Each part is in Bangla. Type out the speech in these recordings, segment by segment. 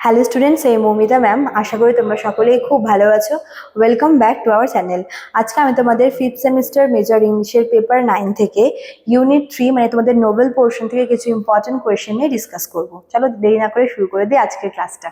হ্যালো স্টুডেন্টস এই মৌমিতা ম্যাম আশা করি তোমরা সকলেই খুব ভালো আছো। Welcome back to our channel আজকে আমি তোমাদের ফিফথ সেমিস্টার মেজর ইংলিশের পেপার নাইন থেকে ইউনিট থ্রি মানে তোমাদের নোবেল পোর্শন থেকে কিছু ইম্পর্টেন্ট কোয়েশ্চেন নিয়ে ডিসকাস করব। চলো দেরি না করে শুরু করে দিই আজকের ক্লাসটা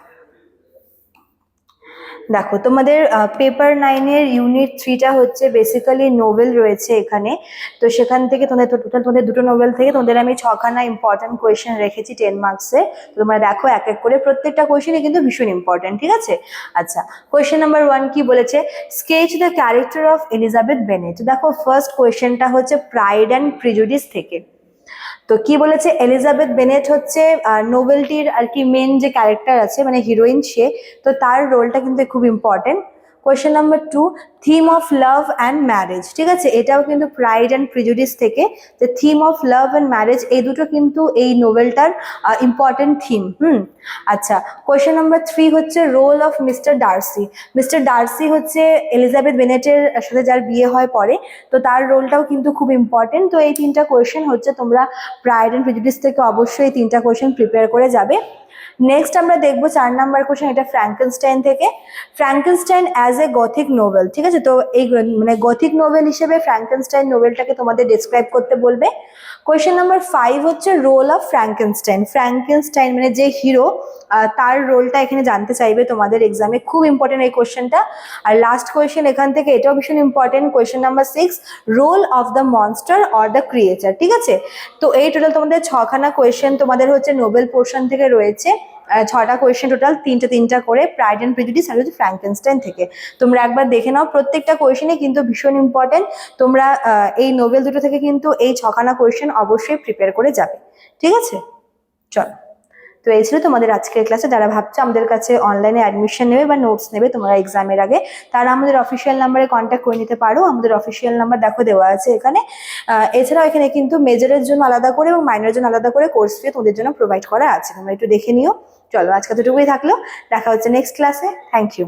দেখো, তোমাদের পেপার নাইনের ইউনিট থ্রিটা হচ্ছে বেসিক্যালি নোবেল রয়েছে এখানে। তো সেখান থেকে তোমাদের টোটাল তোমাদের দুটো নোবেল থেকে তোমাদের আমি ছখানা ইম্পর্টেন্ট কোয়েশ্চেন রেখেছি টেন মার্কসে তোমরা দেখো এক এক করে প্রত্যেকটা কোয়েশ্চেনই কিন্তু ভীষণ ইম্পর্টেন্ট ঠিক আছে? আচ্ছা কোয়েশ্চেন নাম্বার ওয়ান কি বলেছে? Sketch the character of Elizabeth Bennet দেখো ফার্স্ট কোয়েশ্চেনটা হচ্ছে প্রাইড অ্যান্ড প্রিজুডিস থেকে। তো কি বলেছে? এলিজাবেথ বেনেট হচ্ছে নোভেলটির আর কি মেন যে ক্যারেক্টার আছে মানে হিরোইন সে, তো তার রোলটা কিন্তু খুব important question number two theme of love and marriage ঠিক আছে? এটাও কিন্তু প্রাইড অ্যান্ড প্রিজুডিস থেকে যে theme of love and marriage এই দুটো কিন্তু এই নোভেলটার ইম্পর্টেন্ট থিম হুম? আচ্ছা কোয়েশ্চেন নাম্বার থ্রি হচ্ছে role of Mister Darcy Mister Darcy হচ্ছে এলিজাবেথ বেনেটের সাথে যার বিয়ে হয় পরে, তো তার রোলটাও কিন্তু খুব ইম্পর্টেন্ট তো এই তিনটা কোয়েশ্চেন হচ্ছে তোমরা প্রাইড অ্যান্ড প্রিজুডিস থেকে অবশ্যই এই তিনটা কোয়েশ্চেন প্রিপেয়ার করে যাবে। নেক্সট আমরা দেখব চার নাম্বার কোশ্চেন এটা ফ্র্যাঙ্কেনস্টাইন থেকে। Frankenstein as a gothic novel ঠিক আছে? তো এই মানে গথিক নোভেল হিসেবে ফ্র্যাঙ্কেনস্টাইন নোভেলটাকে তোমাদের ডিসক্রাইব করতে বলবে। কোয়েশ্চেন নাম্বার ফাইভ হচ্ছে রোল অফ ফ্র্যাঙ্কেনস্টাইন ফ্র্যাঙ্কেনস্টাইন মানে যে হিরো তার রোলটা এখানে জানতে চাইবে তোমাদের এক্সামে খুব ইম্পর্টেন্ট এই কোয়েশ্চেনটা আর লাস্ট কোয়েশ্চেন এখান থেকে এটাও ভীষণ important question number six role of the monster or the creature ঠিক আছে? তো এই টোটাল তোমাদের ছখানা কোয়েশ্চেন তোমাদের হচ্ছে নোবেল পোর্শন থেকে রয়েছে। ছটা কোয়েশ্চেন টোটাল তিনটা তিনটা করে প্রাইড অ্যান্ড প্রিজুডিস আর হচ্ছে ফ্র্যাঙ্কেনস্টাইন থেকে। তোমরা একবার দেখে নাও, প্রত্যেকটা কোয়েশনে কিন্তু ভীষণ ইম্পর্টেন্ট তোমরা এই নোবেল দুটো থেকে কিন্তু এই ছখানা কোয়েশ্চেন অবশ্যই প্রিপেয়ার করে যাবে। ঠিক আছে? চলো। তো এই ছিল তোমাদের আজকের ক্লাসে। যারা ভাবছ আমাদের কাছে অনলাইনে অ্যাডমিশন নেবে বা নোটস নেবে, তোমরা এক্সামের আগে, তারা আমাদের অফিসিয়াল নাম্বারে কন্ট্যাক্ট করে নিতে পারো। আমাদের অফিসিয়াল নাম্বার দেখো দেওয়া আছে এখানে। এছাড়াও এখানে কিন্তু মেজরের জন্য আলাদা করে এবং মাইনরের জন্য আলাদা করে কোর্স ফি তোমাদের জন্য প্রোভাইড করা আছে। তোমরা একটু দেখে নিও। চলো, আজকে দুটুকুই থাকল। দেখা হচ্ছে নেক্সট ক্লাসে থ্যাংক ইউ